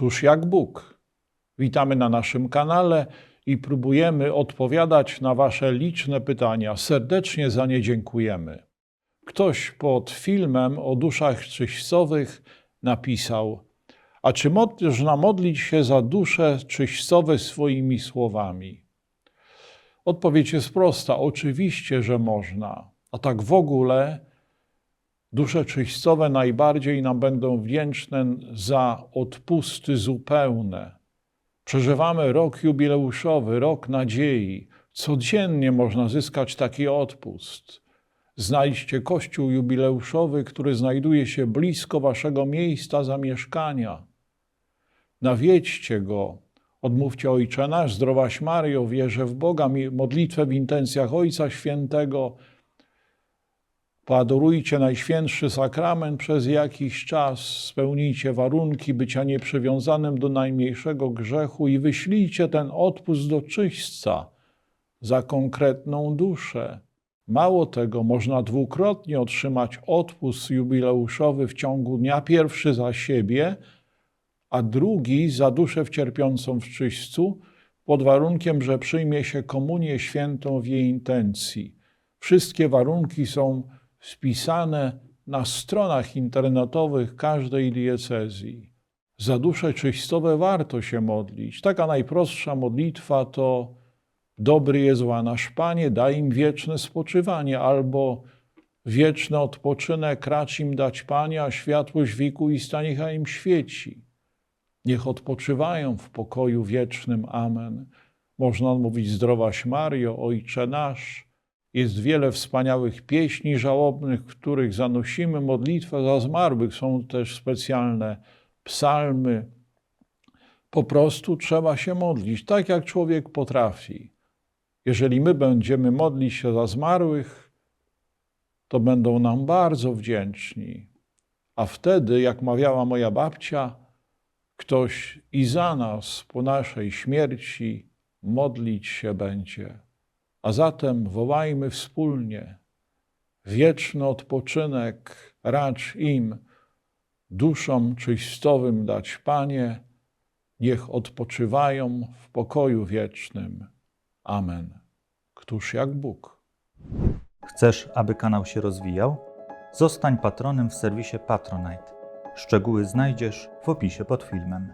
Któż jak Bóg? Witamy na naszym kanale i próbujemy odpowiadać na Wasze liczne pytania. Serdecznie za nie dziękujemy. Ktoś pod filmem o duszach czyścowych napisał: A czy można modlić się za dusze czyścowe swoimi słowami? Odpowiedź jest prosta: oczywiście, że można. A tak w ogóle dusze czyścowe najbardziej nam będą wdzięczne za odpusty zupełne. Przeżywamy rok jubileuszowy, rok nadziei. Codziennie można zyskać taki odpust. Znajdźcie kościół jubileuszowy, który znajduje się blisko waszego miejsca zamieszkania. Nawiedźcie go. Odmówcie Ojcze Nasz, zdrowaś Mario, wierzę w Boga, modlitwę w intencjach Ojca Świętego. Poadorujcie Najświętszy Sakrament przez jakiś czas, spełnijcie warunki bycia nieprzywiązanym do najmniejszego grzechu i wyślijcie ten odpust do czyśćca za konkretną duszę. Mało tego, można dwukrotnie otrzymać odpust jubileuszowy w ciągu dnia, pierwszy za siebie, a drugi za duszę wcierpiącą w czyśćcu, pod warunkiem, że przyjmie się komunię świętą w jej intencji. Wszystkie warunki są spisane na stronach internetowych każdej diecezji. Za dusze czyścowe warto się modlić. Taka najprostsza modlitwa to Dobry jest nasz Panie, daj im wieczne spoczywanie, albo wieczny odpoczynek racz im dać Panie, a światłość wieku i stanicha im świeci. Niech odpoczywają w pokoju wiecznym. Amen. Można mówić zdrowaś Mario, Ojcze nasz. Jest wiele wspaniałych pieśni żałobnych, w których zanosimy modlitwę za zmarłych. Są też specjalne psalmy. Po prostu trzeba się modlić, tak jak człowiek potrafi. Jeżeli my będziemy modlić się za zmarłych, to będą nam bardzo wdzięczni. A wtedy, jak mawiała moja babcia, ktoś i za nas po naszej śmierci modlić się będzie. A zatem wołajmy wspólnie: wieczny odpoczynek racz im, duszom czyścowym dać, Panie, niech odpoczywają w pokoju wiecznym. Amen. Któż jak Bóg? Chcesz, aby kanał się rozwijał? Zostań patronem w serwisie Patronite. Szczegóły znajdziesz w opisie pod filmem.